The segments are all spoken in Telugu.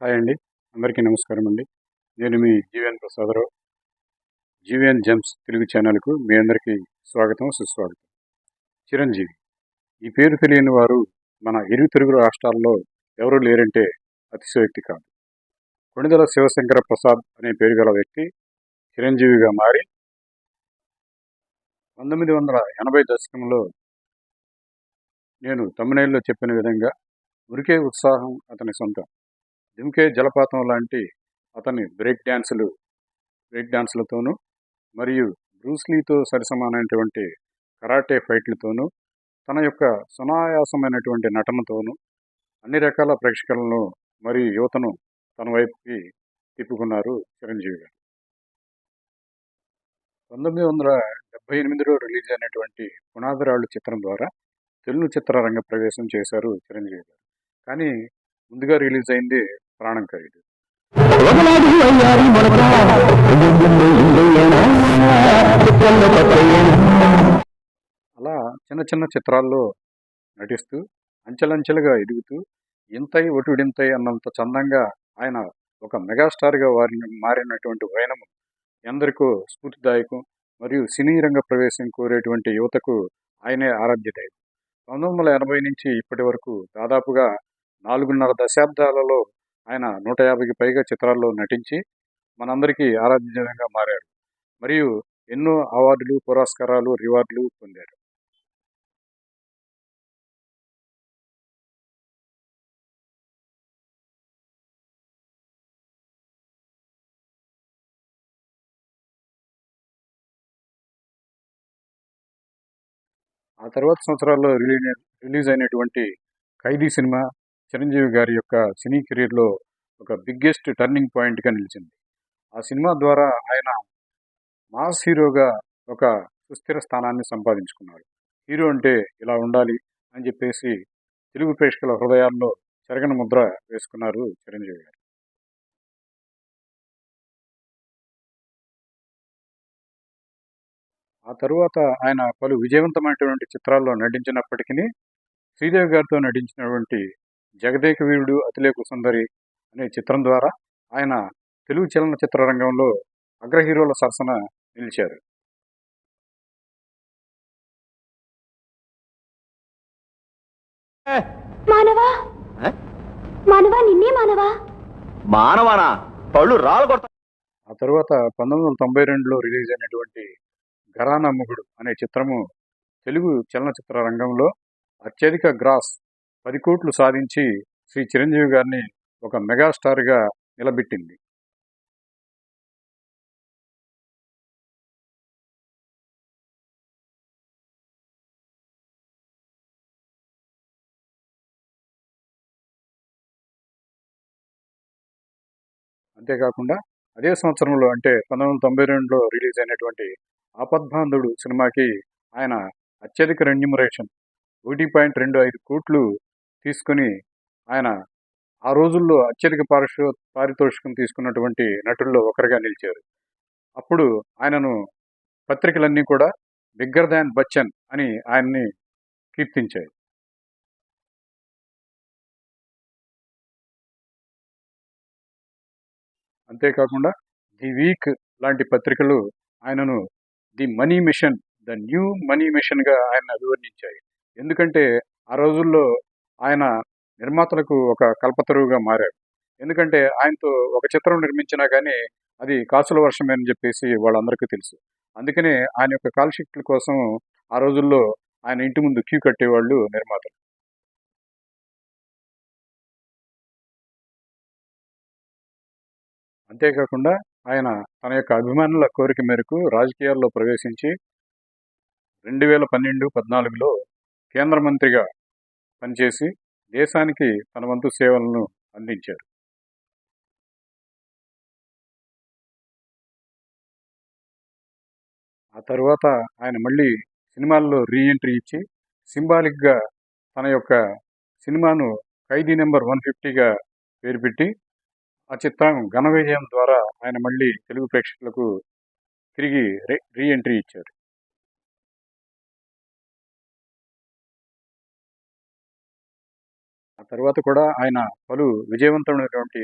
హాయ్ అండి. అందరికీ నమస్కారం అండి. నేను మీ జీవన్ ప్రసాదరావు. జీవన్ జెమ్స్ తెలుగు ఛానల్కు మీ అందరికీ స్వాగతం సుస్వాగతం. చిరంజీవి ఈ పేరు తెలియని వారు మన ఇరు తెలుగు రాష్ట్రాల్లో ఎవరు లేరంటే అతిశయోక్తి కాదు. కొణిదల శివశంకర ప్రసాద్ అనే పేరు గల వ్యక్తి చిరంజీవిగా మారి పంతొమ్మిది వందల ఎనభై దశకంలో నేను తమిళలో చెప్పిన విధంగా ఉరికే ఉత్సాహం అతని సొంతం. ఎంకే జలపాతం లాంటి అతని బ్రేక్ డ్యాన్సులు బ్రేక్ డ్యాన్సులతోనూ మరియు బ్రూస్లీతో సరిసమానమైనటువంటి కరాటే ఫైట్లతోనూ తన యొక్క సునాయాసమైనటువంటి నటనతోనూ అన్ని రకాల ప్రేక్షకులను మరియు యువతను తన వైపుకి తిప్పుకున్నారు చిరంజీవి గారు. పంతొమ్మిది వందల డెబ్బై ఎనిమిదిలో రిలీజ్ అయినటువంటి పునాదిరాళ్ళు చిత్రం ద్వారా తెలుగు చిత్రరంగ ప్రవేశం చేశారు చిరంజీవి గారు. కానీ ముందుగా రిలీజ్ అయింది ప్రాణం కొత్తయ్యేనా అలా చిన్న చిన్న చిత్రాల్లో నటిస్తూ అంచెలంచెలుగా ఎదుగుతూ ఇంతై ఒటుడింతై అన్నంత చందంగా ఆయన ఒక మెగాస్టార్గా వారిని మారినటువంటి వైనము ఎందరికో స్ఫూర్తిదాయకం మరియు సినీ రంగ ప్రవేశం కోరేటువంటి యువతకు ఆయనే ఆరాధ్య దైవం. పంతొమ్మిది వందల ఎనభై నుంచి ఇప్పటి వరకు దాదాపుగా నాలుగున్నర దశాబ్దాలలో ఆయన నూట యాభైకి పైగా చిత్రాల్లో నటించి మనందరికీ ఆరాధ్యంగా మారారు. మరియు ఎన్నో అవార్డులు పురస్కారాలు రివార్డులు పొందారు. ఆ తర్వాత సంవత్సరాల్లో రిలీజ్ రిలీజ్ అయినటువంటి ఖైదీ సినిమా చిరంజీవి గారి యొక్క సినీ కెరీర్లో ఒక బిగ్గెస్ట్ టర్నింగ్ పాయింట్గా నిలిచింది. ఆ సినిమా ద్వారా ఆయన మాస్ హీరోగా ఒక సుస్థిర స్థానాన్ని సంపాదించుకున్నాడు. హీరో అంటే ఇలా ఉండాలి అని చెప్పేసి తెలుగు ప్రేక్షకుల హృదయాల్లో చెరగని ముద్ర వేసుకున్నారు చిరంజీవి గారు. ఆ తరువాత ఆయన పలు విజయవంతమైనటువంటి చిత్రాల్లో నటించినప్పటికీ శ్రీదేవి గారితో నటించినటువంటి జగదేక వీరుడు అతిలేకు సుందరి అనే చిత్రం ద్వారా ఆయన తెలుగు చలనచిత్ర రంగంలో అగ్ర హీరోల సరసన నిలిచారు. మానవా? మానవా? నిన్నే మానవా? మానవానా? పళ్ళు రాళ్ళు కొడతా ఆ తరువాత పంతొమ్మిది వందల తొంభై రెండులో రిలీజ్ అయినటువంటి ఘరానా మొగుడు అనే చిత్రము తెలుగు చలనచిత్ర రంగంలో అత్యధిక గ్రాస్ పది కోట్లు సాధించి శ్రీ చిరంజీవి గారిని ఒక మెగాస్టార్గా నిలబెట్టింది. అంతేకాకుండా అదే సంవత్సరంలో అంటే పంతొమ్మిది వందల తొంభై రెండులో రిలీజ్ అయినటువంటి ఆపద్బాంధుడు సినిమాకి ఆయన అత్యధిక రెన్యూమరేషన్. ఒకటి పాయింట్ రెండు ఐదు కోట్లు తీసుకుని ఆయన ఆ రోజుల్లో అత్యధిక పారిశో పారితోషికం తీసుకున్నటువంటి నటుల్లో ఒకరిగా నిలిచారు. అప్పుడు ఆయనను పత్రికలన్నీ కూడా బిగ్గర్ దాన్ బచ్చన్ అని ఆయన్ని కీర్తించాయి. అంతేకాకుండా ది వీక్ లాంటి పత్రికలు ఆయనను the money mission the new money మిషన్గా ఆయన అభివర్ణించాయి. ఎందుకంటే ఆ రోజుల్లో ఆయన నిర్మాతలకు ఒక కల్పతరువుగా మారారు ఎందుకంటే ఆయనతో ఒక చిత్రం నిర్మించినా కానీ అది కాసుల వర్షమే అని చెప్పేసి వాళ్ళందరికీ తెలుసు. అందుకనే ఆయన యొక్క కాల్షీట్ల కోసం ఆ రోజుల్లో ఆయన ఇంటి ముందు క్యూ కట్టేవాళ్ళు నిర్మాతలు. అంతేకాకుండా ఆయన తన యొక్క అభిమానుల కోరిక మేరకు రాజకీయాల్లో ప్రవేశించి రెండు వేల పన్నెండు పద్నాలుగులో కేంద్ర మంత్రిగా పనిచేసి దేశానికి తన వంతు సేవలను అందించారు. ఆ తర్వాత ఆయన మళ్ళీ సినిమాల్లో రీఎంట్రీ ఇచ్చి సింబాలిక్గా తన యొక్క సినిమాను ఖైదీ నెంబర్ వన్ ఫిఫ్టీగా పేరు పెట్టి ఆ చిత్రం ఘన విజయం ద్వారా ఆయన మళ్ళీ తెలుగు ప్రేక్షకులకు తిరిగి రీ రీఎంట్రీ ఇచ్చారు. ఆ తర్వాత కూడా ఆయన పలు విజయవంతమైనటువంటి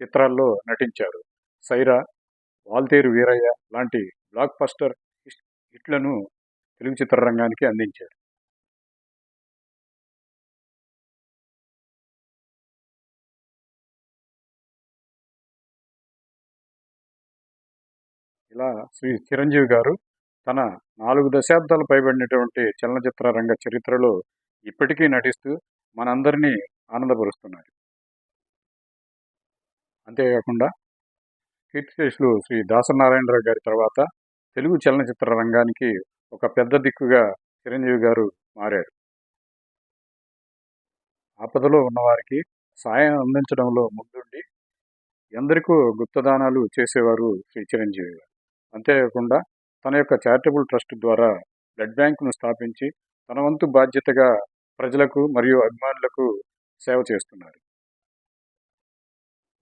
చిత్రాల్లో నటించారు. సైరా వాల్తేరు వీరయ్య లాంటి బ్లాక్ బస్టర్ హిట్లను తెలుగు చిత్రరంగానికి అందించారు. ఇలా శ్రీ చిరంజీవి గారు తన నాలుగు దశాబ్దాలు పైబడినటువంటి చలనచిత్ర రంగ చరిత్రలో ఇప్పటికీ నటిస్తూ మనందరినీ ఆనందపరుస్తున్నారు. అంతేకాకుండా కీర్తిశేషులు శ్రీ దాసనారాయణరావు గారి తర్వాత తెలుగు చలనచిత్ర రంగానికి ఒక పెద్ద దిక్కుగా చిరంజీవి గారు మారారు. ఆపదలో ఉన్నవారికి సాయం అందించడంలో ముందుండి ఎందరికో గుప్తదానాలు చేసేవారు శ్రీ చిరంజీవి గారు. అంతేకాకుండా తన యొక్క చారిటబుల్ ట్రస్ట్ ద్వారా బ్లడ్ బ్యాంకును స్థాపించి తన వంతు బాధ్యతగా ప్రజలకు మరియు అభిమానులకు సేవ చేస్తున్నారు.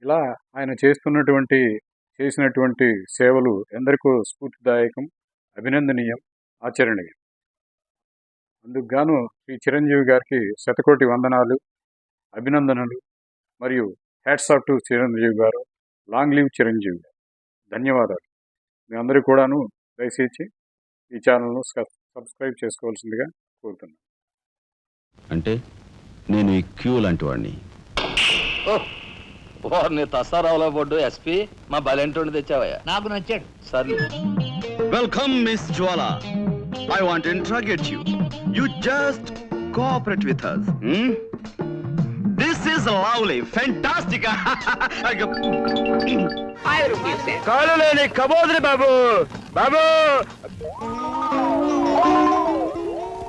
ఇలా ఆయన చేస్తున్నటువంటి చేసినటువంటి సేవలు ఎందరికో స్ఫూర్తిదాయకం అభినందనీయం ఆచరణీయం. అందుకు గాను శ్రీ చిరంజీవి గారికి శతకోటి వందనాలు అభినందనలు మరియు హ్యాట్స్ ఆఫ్ టు చిరంజీవి గారు లాంగ్ లీవ్ చిరంజీవి గారు. ధన్యవాదాలు. మీ అందరూ కూడాను దయచేసి ఈ ఛానల్ను సబ్స్క్రైబ్ చేసుకోవాల్సిందిగా కోరుతున్నాను. అంటే? నేను ఈ క్యూ లాంటి వాడిని. వారిని తసారావులో బొడ్డు ఎస్పీ. మా బలెంటోని తెచ్చావయ్యా. నాకు నచ్చాడు. సర్లే. Welcome miss Jwala. I want interrogate you you just cooperate with us. This is lovely fantastic కాలు లేని కబోదిరి బాబు బాబు.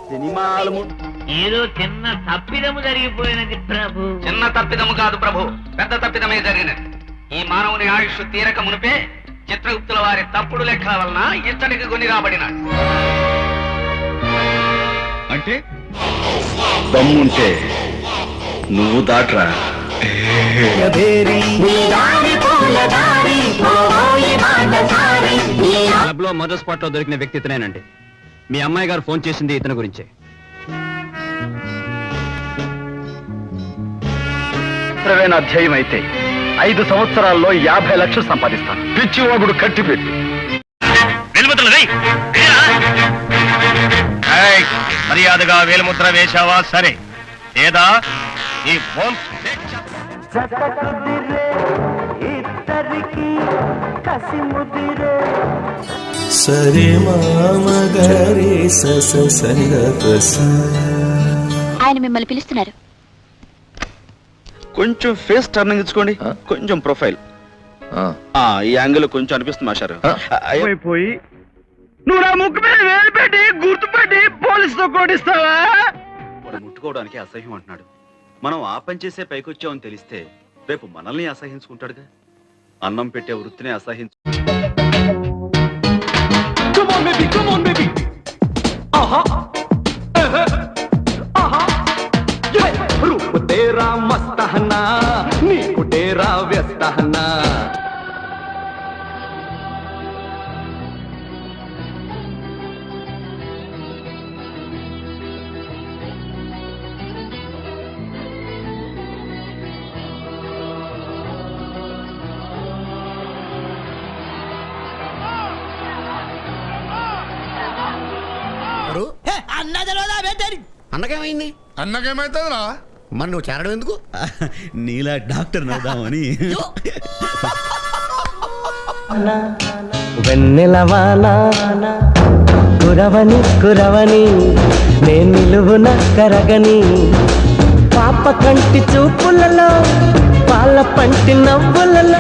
సినిమాలు ఏదో చిన్న తప్పిదము జరిగిపోయినది ప్రభు. చిన్న తప్పిదము కాదు ప్రభు పెద్ద తప్పిదమే జరిగినది. ఈ మానవుని ఆయుష్ తీరక మునిపే చిత్రగుప్తుల వారి తప్పుడు లెక్కల వలన ఇతనికి కొని రాబడినాడు. అంటే? దమ్ముంటే నువ్వు దాట్రా. క్లబ్లో మొదటి స్పాట్లో దొరికిన వ్యక్తి ఇతనేనండి. మీ అమ్మాయి గారు ఫోన్ చేసింది ఇతని గురించే. చిత్రమైన అధ్యాయం అయితే ఐదు సంవత్సరాల్లో యాభై లక్షలు సంపాదిస్తాను. పిచ్చివాగుడు కట్టిపెట్టు మర్యాదగా వేలుముద్ర వేశావా? సరే. లేదా ఈ ఫోన్ సరే మామగరే ఆయన మిమ్మల్ని పిలుస్తున్నారు. కొంచెం ఫేస్ టర్నింగ్ ఇచ్చుకోండి. కొంచెం ప్రొఫైల్ ఆ. ఈ యాంగిల్ కొంచెం అనిపిస్తుంది మాస్టారు. అయిపోయి నువ్వు నా ముక్కు మీద వేలు పెట్టి గుర్తుపెట్టి పోలీసుతో కోటిస్తావా ముట్టుకోవడానికి అసహ్యం అంటున్నాడు. మనం ఆ పని చేసే పైకొచ్చామని తెలిస్తే రేపు మనల్ని అసహించుకుంటాడుగా? అన్నం పెట్టే వృత్తిని అసహించు తేరా మస్తహనా నీకు డేరా వ్యస్తహనా? అన్నకేమైంది? అన్నకేమైతుందిరా? మరి నువ్వు చేరడం ఎందుకు? నీలా డాక్టర్ నవ్దామని వెన్నెలవానా కురవని కురవని నేను నిలువున కరగని పాప కంటి చూపులలో పాల పంటి నవ్వులలో.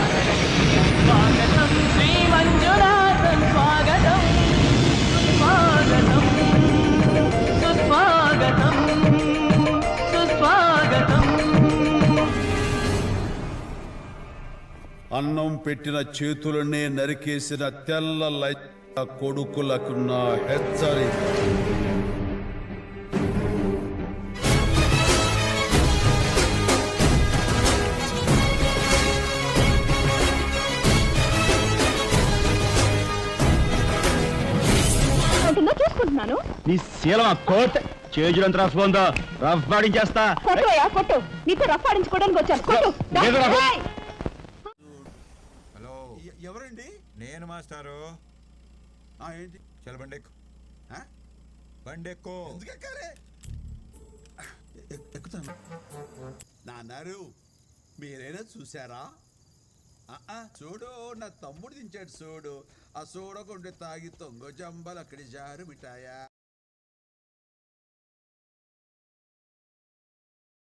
అన్నం పెట్టిన చేతులనే నరికేసిన తెల్ల లైట్ కొడుకులకున్న హెచ్చరి చూసుకుంటున్నాను. నీ శీలం కోట్ చేజులంత రఫ్ ఉందో? రఫ్ పాడించేస్తా. కొట్టు అయ్యా కొట్టు. నీతో రఫ్ ఆడించుకోవడానికి వచ్చాను. ఎవరండి? నేను మాస్టారు. ఆ, ఏంటి? చలబండెక్కు ఆ? బండెక్కు. ఎందుకు ఎక్కాలి ఎక్కుతాను. నాన్నారు మీరైనా చూసారా ఆ, ఆ, చూడు నా తమ్ముడు దించాడు చూడు. ఆ చూడకుండా తాగి తొంగ జంబలు అక్కడి జారు మిఠాయా